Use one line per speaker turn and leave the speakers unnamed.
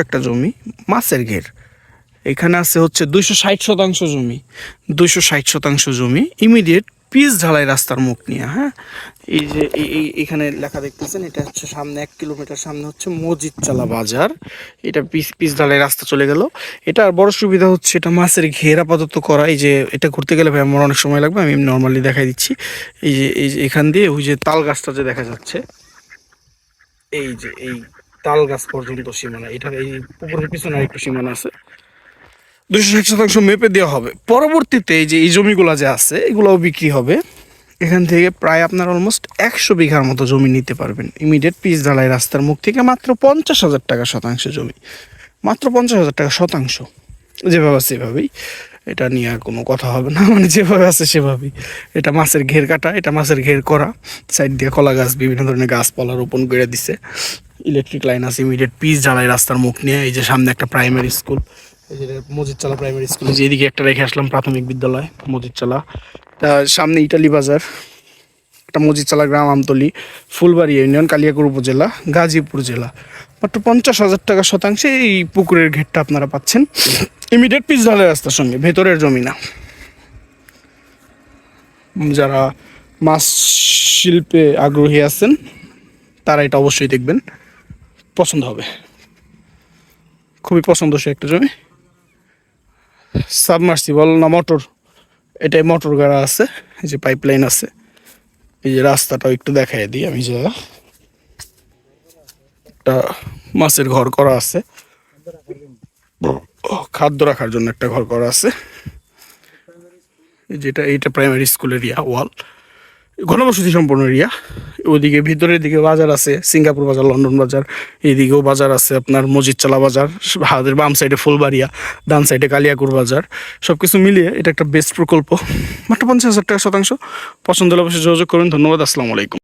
একটা জমি, মাছের ঘের। এখানে আছে হচ্ছে দুইশো ষাট শতাংশ জমি। দুইশো ষাট শতাংশ জমি, ইমিডিয়েট পিস ঢালাই রাস্তার মুখ নিয়ে হ্যাঁ? এই যে, এই- এখানে লেখা দেখতেছেন, এটা হচ্ছে সামনে এক কিলোমিটার, সামনে হচ্ছে মজিদচালা বাজার। এটা পিস পিস ঢালাই রাস্তা চলে গেল। এটা আর বড় সুবিধা হচ্ছে এটা মাছের ঘের আপাতত করা। এই যে, এটা ঘুরতে গেলে ভাই আমার অনেক সময় লাগবে, আমি নর্মালি দেখাই দিচ্ছি। এই যে এই যে, এখান দিয়ে ওই যে তাল গাছটা যে দেখা যাচ্ছে, এই যে, এই তাল গাছ পর্যন্ত সীমানা এটা এই পুকুরের পিছনে আরেকটু সীমানা আছে। দুশো ষাট শতাংশ মেপে দেওয়া হবে। পরবর্তীতে এই যে এই জমিগুলো যে আছে, এগুলোও বিক্রি হবে। এখান থেকে প্রায় আপনার অলমোস্ট একশো বিঘার মতো জমি নিতে পারবেন। ইমিডিয়েট পিস ঢালাই রাস্তার মুখ থেকে মাত্র পঞ্চাশ হাজার টাকা শতাংশ জমি। মাত্র পঞ্চাশ হাজার টাকা শতাংশ। যেভাবে আছে সেভাবেই। এটা নিয়ে আর কোনো কথা হবে না। মানে যেভাবে আছে সেভাবেই। এটা মাছের ঘের কাটা, এটা মাছের ঘের করা। সাইড দিয়ে কলা গাছ, বিভিন্ন ধরনের গাছপালা রোপণ করে দিছে। ইলেকট্রিক লাইন আছে ইমিডিয়েট পিস জ্বালাই রাস্তার মুখ নিয়ে, এই যে সামনে একটা প্রাইমারি স্কুল এই যে মজিদচালা প্রাইমারি স্কুল যে এদিকে একটা রেখে আসলাম প্রাথমিক বিদ্যালয়, মজিদচালা। তার সামনে ইটালি বাজার, একটা মজিদচালা গ্রাম, আমতলি, ফুলবাড়ি ইউনিয়ন, কালিয়াকুর উপজেলা, গাজীপুর জেলা। মাত্র পঞ্চাশ হাজার টাকা শতাংশে এই পুকুরের ঘেরটা আপনারা পাচ্ছেন। ইমিডিয়েট পিস ঢালাই রাস্তার সঙ্গে, ভেতরের জমি না। যারা মাছ শিল্পে আগ্রহী আছেন, তারা এটা অবশ্যই দেখবেন। পছন্দ হবে। খুবই পছন্দসই একটা জমি। সাবমার্সিবল না মোটর এটাই মোটর গাড়া আছে, এই যে পাইপলাইন আছে। এই যে রাস্তাটাও একটু দেখাই দিই আমি যে। একটা মাছের ঘর করা আছে। খাদ্য রাখার জন্য একটা ঘর করা আছে। যেটা, এইটা প্রাইমারি স্কুল এরিয়া ওয়াল। ঘনবসতি সম্পন্ন এরিয়া। ওইদিকে ভিতরের দিকে বাজার আছে, সিঙ্গাপুর বাজার, লন্ডন বাজার এইদিকেও বাজার আছে আপনার মজিদচালা বাজার হাতের বাম সাইডে ফুলবাড়িয়া, ডান সাইডে কালিয়াকুর বাজার। সব কিছু মিলিয়ে এটা একটা বেস্ট প্রকল্প। মাত্র পঞ্চাশ হাজার টাকা শতাংশ। পছন্দ হলে অবশ্যই যোগাযোগ করুন। ধন্যবাদ। আসসালামু আলাইকুম।